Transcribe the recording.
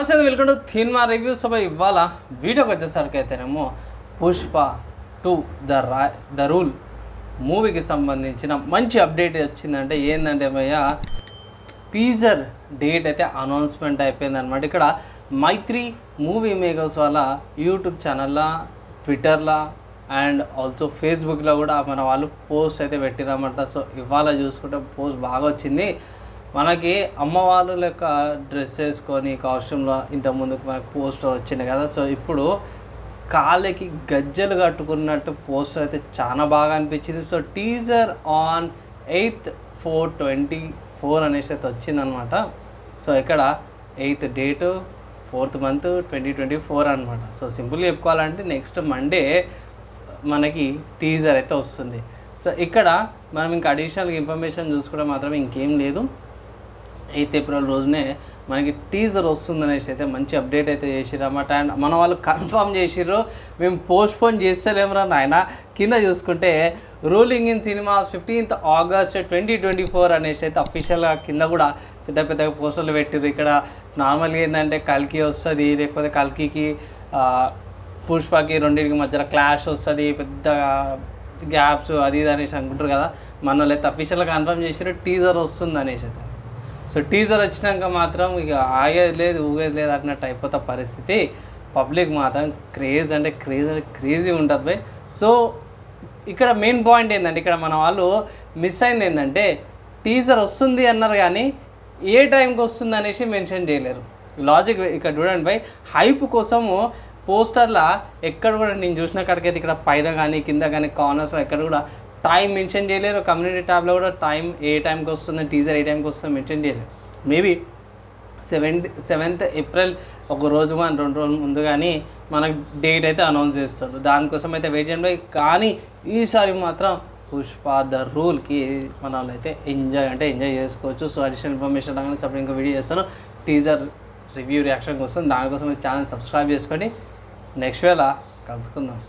నమస్తే welcome to థీన్మా reviews సభ ఇవాళ వీడియోకి వచ్చేసరికి అయితేనేమో పుష్ప టూ ద రా ద రూల్ మూవీకి సంబంధించిన మంచి అప్డేట్ వచ్చిందంటే ఏంటంటే భయ్య టీజర్ డేట్ అయితే అనౌన్స్మెంట్ అయిపోయింది అనమాట ఇక్కడ మైత్రి మూవీ మేకర్స్ వాళ్ళ యూట్యూబ్ ఛానల్లో ట్విట్టర్లో అండ్ ఆల్సో ఫేస్బుక్లో కూడా మన వాళ్ళు పోస్ట్ అయితే పెట్టిరన్నమాట. సో ఇవాళ చూసుకుంటే పోస్ట్ బాగా వచ్చింది. మనకి అమ్మవాళ్ళు లెక్క డ్రెస్ వేసుకొని కాస్ట్యూమ్లో ఇంతకుముందుకు మనకు పోస్టర్ వచ్చింది కదా. సో ఇప్పుడు కాళ్ళకి గజ్జలు కట్టుకున్నట్టు పోస్టర్ అయితే చాలా బాగా అనిపించింది. So teaser on eighth four twenty four అనేసి అయితే వచ్చిందనమాట సో ఇక్కడ eighth date fourth month twenty twenty four అనమాట సో సింపుల్గా చెప్పుకోవాలంటే నెక్స్ట్ మండే మనకి టీజర్ అయితే వస్తుంది. సో ఇక్కడ మనం ఇంకా అడిషనల్ ఇన్ఫర్మేషన్ చూసుకుంటే మాత్రం ఇంకేం లేదు. ఎయిత్ ఏప్రిల్ రోజునే మనకి టీజర్ వస్తుందనేసి అయితే మంచి అప్డేట్ అయితే చేసిర్రు అన్నమాట అండ్ మన వాళ్ళు కన్ఫర్మ్ చేసిర్రు మేము పోస్ట్పోన్ చేస్తలేమురా నాయన. కింద చూసుకుంటే ruling in cinemas fifteenth August twenty twenty four అనేసి అయితే అఫీషియల్గా కింద కూడా పెద్ద పెద్ద పోస్టర్లు పెట్టిర్రు. ఇక్కడ నార్మల్గా ఏంటంటే కల్కి వస్తుంది లేకపోతే కల్కికి పుష్పకి రెండింటికి మధ్యలో క్లాష్ వస్తుంది పెద్ద గ్యాప్స్ అది ఇది అనేసి అనుకుంటారు కదా. మన వాళ్ళు అయితే అఫీషియల్గా కన్ఫర్మ్ చేసారు టీజర్ వస్తుంది అనేసి అయితే. సో టీజర్ వచ్చినాక మాత్రం ఇక ఆగేది లేదు ఊగేది లేదు అన్నట్టు అయిపోతా పరిస్థితి. పబ్లిక్ మాత్రం క్రేజ్ అంటే క్రేజ్ అంటే క్రేజీ ఉంటుంది బై. సో ఇక్కడ మెయిన్ పాయింట్ ఏంటంటే ఇక్కడ మన వాళ్ళు మిస్ అయింది ఏంటంటే టీజర్ వస్తుంది అన్నారు కానీ ఏ టైంకి వస్తుంది అనేసి మెన్షన్ చేయలేరు. లాజిక్ ఇక్కడ చూడండి బై హైప్ కోసము పోస్టర్లా ఎక్కడ కూడా నేను చూసిన కాడికైతే ఇక్కడ పైన కానీ కింద కానీ కార్నర్స్లో ఎక్కడ కూడా టైం మెన్షన్ చేయలేరు కమ్యూనిటీ ట్యాబ్లో కూడా టైం ఏ టైంకి వస్తుంది టీజర్ ఏ టైంకి వస్తుందో మెన్షన్ చేయలేరు మేబీ సెవెంత్ సెవెంత్ ఏప్రిల్ ఒక రోజు మన రెండు రోజుల ముందు కానీ మనకు డేట్ అయితే అనౌన్స్ చేస్తారు. దానికోసం అయితే వెయిట్ చేయండి. కానీ ఈసారి మాత్రం పుష్ప ద రూల్కి మన వాళ్ళు అయితే ఎంజాయ్ అంటే ఎంజాయ్ చేసుకోవచ్చు. సో అడిషనల్ ఇన్ఫర్మేషన్ రాగానే సపరేట్ ఇంకా వీడియో చేస్తాను. టీజర్ రివ్యూ రియాక్షన్ కోసం. దానికోసం ఛానల్ సబ్స్క్రైబ్ చేసుకోండి. నెక్స్ట్ వేళ కలుసుకుందాం.